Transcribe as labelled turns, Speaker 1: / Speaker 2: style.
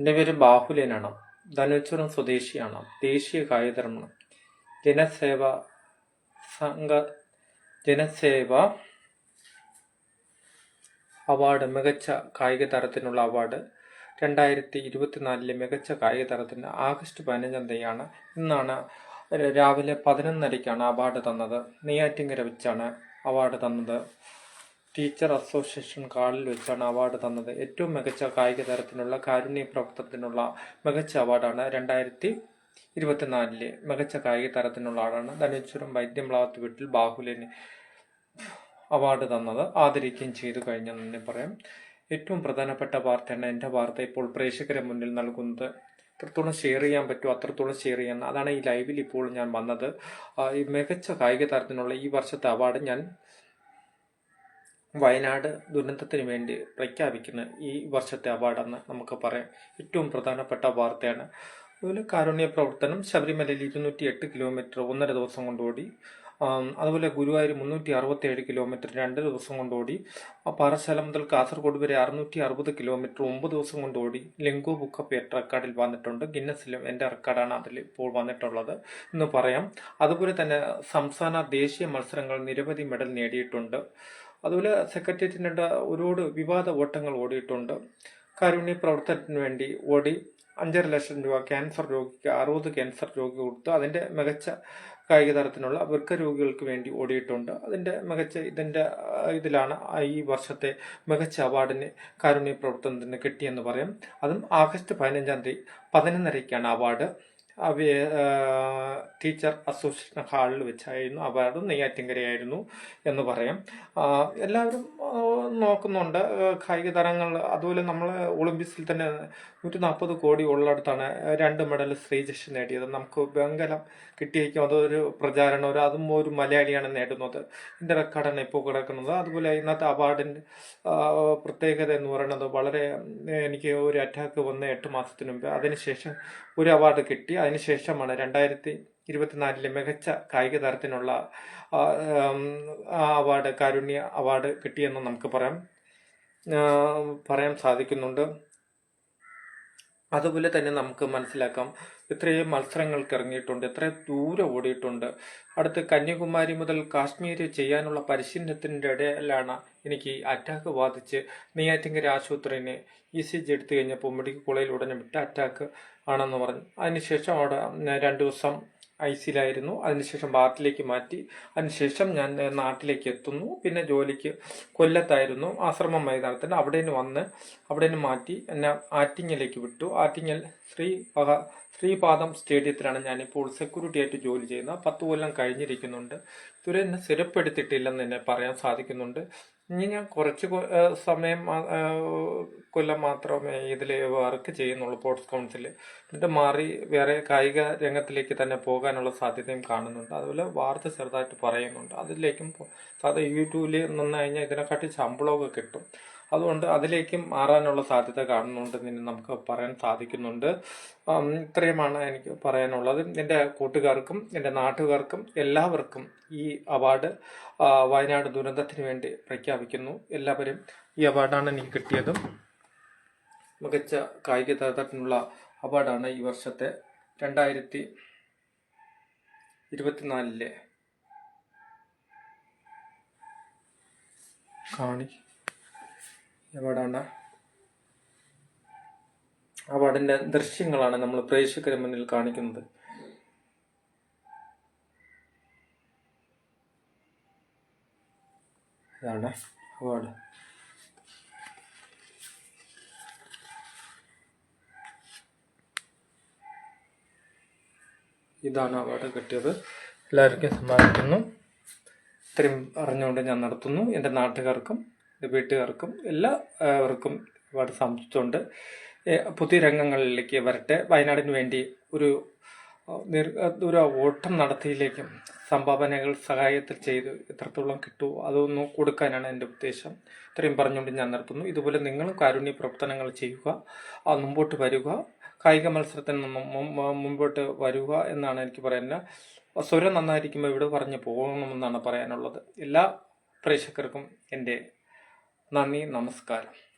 Speaker 1: എന്റെ പേര് ബാഹുലേനാണ്. ധനുച്ചുരം സ്വദേശിയാണ്. ദേശീയ കായികതരമാണ് ജനസേവ സംഘ ജനസേവ അവാർഡ് മികച്ച കായിക തരത്തിനുള്ള അവാർഡ് രണ്ടായിരത്തി ഇരുപത്തിനാലിലെ മികച്ച കായിക തരത്തിന് ആഗസ്റ്റ് പതിനഞ്ചാം തീയതിയാണ്. ഇന്നാണ് രാവിലെ പതിനൊന്നരയ്ക്കാണ് അവാർഡ് തന്നത്. നെയ്യാറ്റിങ്കര വെച്ചാണ് അവാർഡ് തന്നത്. ടീച്ചർ അസോസിയേഷൻ കാർഡിൽ വെച്ചാണ് അവാർഡ് തന്നത്. ഏറ്റവും മികച്ച കായിക തരത്തിനുള്ള കാരുണ്യ പ്രവർത്തനത്തിനുള്ള മികച്ച അവാർഡാണ് രണ്ടായിരത്തി ഇരുപത്തിനാലിലെ മികച്ച കായിക തരത്തിനുള്ള ആളാണ് ധനേശ്വരം വൈദ്യംളാവത്ത് വീട്ടിൽ ബാഹുലിന് അവാർഡ് തന്നത്. ആദരിക്കുകയും ചെയ്തു കഴിഞ്ഞെന്ന് തന്നെ പറയാം. ഏറ്റവും പ്രധാനപ്പെട്ട വാർത്തയാണ് എന്റെ വാർത്ത. ഇപ്പോൾ പ്രേക്ഷകരെ മുന്നിൽ നൽകുന്നത്. എത്രത്തോളം ഷെയർ ചെയ്യാൻ പറ്റുമോ അത്രത്തോളം ഷെയർ ചെയ്യാൻ. അതാണ് ഈ ലൈവിൽ ഇപ്പോൾ ഞാൻ വന്നത്. മികച്ച കായിക താരത്തിനുള്ള ഈ വർഷത്തെ അവാർഡ് ഞാൻ വയനാട് ദുരന്തത്തിന് വേണ്ടി പ്രഖ്യാപിക്കുന്ന ഈ വർഷത്തെ അവാർഡെന്ന് നമുക്ക് പറയാം. ഏറ്റവും പ്രധാനപ്പെട്ട വാർത്തയാണ്. അതുപോലെ കാരുണ്യ പ്രവർത്തനം ശബരിമലയിൽ ഇരുന്നൂറ്റി എട്ട് കിലോമീറ്റർ ഒന്നര ദിവസം കൊണ്ടോടി. അതുപോലെ ഗുരുവായൂർ മുന്നൂറ്റി അറുപത്തി ഏഴ് കിലോമീറ്റർ രണ്ട് ദിവസം കൊണ്ടോടി. പാറശാല മുതൽ കാസർഗോഡ് വരെ അറുന്നൂറ്റി അറുപത് കിലോമീറ്റർ ഒമ്പത് ദിവസം കൊണ്ടോടി. ലെങ്കോ ബുക്ക് ഓഫ് എട്ട് റെക്കോർഡിൽ വന്നിട്ടുണ്ട്. ഗിന്നസിലും എന്റെ റെക്കോർഡാണ് അതിൽ ഇപ്പോൾ വന്നിട്ടുള്ളത് എന്ന് പറയാം. അതുപോലെ തന്നെ സംസ്ഥാന ദേശീയ മത്സരങ്ങൾ നിരവധി മെഡൽ നേടിയിട്ടുണ്ട്. അതുപോലെ സെക്രട്ടേറിയറ്റിന്റെ ഒരുപാട് വിവാദ ഓട്ടങ്ങൾ ഓടിയിട്ടുണ്ട്. കാരുണ്യ പ്രവർത്തനത്തിന് വേണ്ടി ഓടി അഞ്ചര ലക്ഷം രൂപ ക്യാൻസർ രോഗിക്ക് അറുപത് ക്യാൻസർ രോഗി കൊടുത്തു. അതിന്റെ മികച്ച കായിക തരത്തിനുള്ള വൃക്ക രോഗികൾക്ക് വേണ്ടി ഓടിയിട്ടുണ്ട്. അതിന്റെ മികച്ച ഇതിന്റെ ഇതിലാണ് ഈ വർഷത്തെ മികച്ച അവാർഡിന് കാരുണ്യ പ്രവർത്തനത്തിന് കിട്ടിയെന്ന് പറയാം. അതും ആഗസ്റ്റ് പതിനഞ്ചാം തീയതി പതിനൊന്നരയ്ക്കാണ് അവാർഡ്. ടീച്ചർ അസോസിയേഷൻ ഹാളിൽ വെച്ചായിരുന്നു. അവാർഡ് നെയ്യാറ്റിങ്കരയായിരുന്നു എന്ന് പറയാം. എല്ലാവരും നോക്കുന്നുണ്ട്. കായിക താരങ്ങൾ അതുപോലെ നമ്മൾ ഒളിമ്പിക്സിൽ തന്നെ നൂറ്റി നാൽപ്പത് കോടി ഉള്ളിടത്താണ് രണ്ട് മെഡൽ ശ്രീജഷ് നേടിയത്. നമുക്ക് വെങ്കലം കിട്ടിയേക്കും. അതൊരു പ്രചാരണം. ഒരു അതും ഒരു മലയാളിയാണ് നേടുന്നത്. എന്റെ റെക്കോർഡാണ് ഇപ്പോൾ കിടക്കുന്നത്. അതുപോലെ ഇന്നത്തെ അവാർഡിന്റെ പ്രത്യേകത എന്ന് പറയുന്നത് വളരെ എനിക്ക് ഒരു അറ്റാക്ക് വന്ന എട്ട് മാസത്തിന് മുമ്പ്. അതിനുശേഷം ഒരു അവാർഡ് കിട്ടി. അതിനുശേഷമാണ് രണ്ടായിരത്തി ഇരുപത്തിനാലിലെ മികച്ച കായിക താരത്തിനുള്ള അവാർഡ് കാരുണ്യ അവാർഡ് കിട്ടിയെന്ന് നമുക്ക് പറയാം. പറയാൻ സാധിക്കുന്നുണ്ട്. അതുപോലെ തന്നെ നമുക്ക് മനസ്സിലാക്കാം. ഇത്രയും മത്സരങ്ങൾക്ക് ഇറങ്ങിയിട്ടുണ്ട്. എത്ര ദൂരെ ഓടിയിട്ടുണ്ട്. അടുത്ത് കന്യാകുമാരി മുതൽ കാശ്മീർ ചെയ്യാനുള്ള പരിശീലനത്തിന്റെ ഇടയിലാണ് എനിക്ക് അറ്റാക്ക് ബാധിച്ച് നെയ്യാറ്റിങ്കര ആശുപത്രിനെ ഇ സി ജി എടുത്തു കഴിഞ്ഞപ്പോൾ മെഡിക്കൽ കോളേജിൽ ഉടനെ വിട്ട അറ്റാക്ക് ആണെന്ന് പറഞ്ഞു. അതിനുശേഷം അവിടെ രണ്ട് ദിവസം ഐ സിയിലായിരുന്നു. അതിനുശേഷം വാർഡിലേക്ക് മാറ്റി. അതിനുശേഷം ഞാൻ നാട്ടിലേക്ക് എത്തുന്നു. പിന്നെ ജോലിക്ക് കൊല്ലത്തായിരുന്നു. ആശ്രമം മൈതാനത്തിന് അവിടെ നിന്ന് വന്ന് അവിടെ നിന്ന് മാറ്റി എന്നെ ആറ്റിങ്ങലേക്ക് വിട്ടു. ആറ്റിങ്ങൽ ശ്രീ ശ്രീപാദം സ്റ്റേഡിയത്തിലാണ് ഞാനിപ്പോൾ സെക്യൂരിറ്റി ആയിട്ട് ജോലി ചെയ്യുന്നത്. പത്ത് കൊല്ലം കഴിഞ്ഞിരിക്കുന്നുണ്ട്. ഇതുവരെ എന്നെ സ്ഥിരപ്പെടുത്തിയിട്ടില്ലെന്ന് എന്നെ പറയാൻ സാധിക്കുന്നുണ്ട്. ഇനി ഞാൻ കുറച്ച് സമയം കൊല്ലം മാത്രമേ ഇതിൽ വർക്ക് ചെയ്യുന്നുള്ളൂ സ്പോർട്സ് കൗൺസിൽ എന്നിട്ട് മാറി വേറെ കായിക രംഗത്തിലേക്ക് തന്നെ പോകാനുള്ള സാധ്യതയും കാണുന്നുണ്ട്. അതുപോലെ വാർത്ത ചെറുതായിട്ട് പറയുന്നുണ്ട്. അതിലേക്കും സാധാ യൂട്യൂബിൽ നിന്ന് കഴിഞ്ഞാൽ ഇതിനെക്കാട്ടി ശമ്പളമൊക്കെ കിട്ടും. അതുകൊണ്ട് അതിലേക്കും മാറാനുള്ള സാധ്യത കാണുന്നുണ്ട് എന്ന് നമുക്ക് പറയാൻ സാധിക്കുന്നുണ്ട്. ഇത്രയുമാണ് എനിക്ക് പറയാനുള്ളത്. എന്റെ കൂട്ടുകാർക്കും എന്റെ നാട്ടുകാർക്കും എല്ലാവർക്കും ഈ അവാർഡ് വയനാട് ദുരന്തത്തിന് വേണ്ടി പ്രഖ്യാപിക്കുന്നു. എല്ലാവരും ഈ അവാർഡാണ് എനിക്ക് കിട്ടിയതും. മികച്ച കായിക തരത്തിനുള്ള അവാർഡാണ് ഈ വർഷത്തെ രണ്ടായിരത്തി ഇരുപത്തിനാലിലെ. കാണി അവാർഡാണ് അവാർഡിന്റെ ദൃശ്യങ്ങളാണ് നമ്മൾ പ്രേക്ഷകരെ മുന്നിൽ കാണിക്കുന്നത്. ഇതാണ് അവാർഡ് ഇതാണ് അവാർഡ് കിട്ടിയത്. എല്ലാവർക്കും സമ്മാനിക്കുന്നു. ഇത്രയും അറിഞ്ഞുകൊണ്ട് ഞാൻ നടത്തുന്നു. എന്റെ നാട്ടുകാർക്കും വീട്ടുകാർക്കും എല്ലാവർക്കും ഒരുപാട് സംതൃപ്തിയുണ്ട് പുതിയ രംഗങ്ങളിലേക്ക് വരട്ടെ. വയനാടിന് വേണ്ടി ഒരു ഒരു ഓട്ടം നടത്തിയിലേക്കും സംഭാവനകൾ സഹായത്തിൽ ചെയ്ത് എത്രത്തോളം കിട്ടുമോ അതൊന്ന് കൊടുക്കാനാണ് എന്റെ ഉദ്ദേശം. ഇത്രയും പറഞ്ഞുകൊണ്ട് ഞാൻ നിർത്തുന്നു. ഇതുപോലെ നിങ്ങളും കാരുണ്യ പ്രവർത്തനങ്ങൾ ചെയ്യുക മുമ്പോട്ട് വരിക കായിക നിന്നും മുമ്പോട്ട് വരിക എന്നാണ് എനിക്ക് പറയാനുള്ളത്. സ്വരം നന്നായിരിക്കുമ്പോൾ ഇവിടെ പറഞ്ഞു പോകണമെന്നാണ് പറയാനുള്ളത്. എല്ലാ പ്രേക്ഷകർക്കും എന്റെ നന്ദി നമസ്കാരം.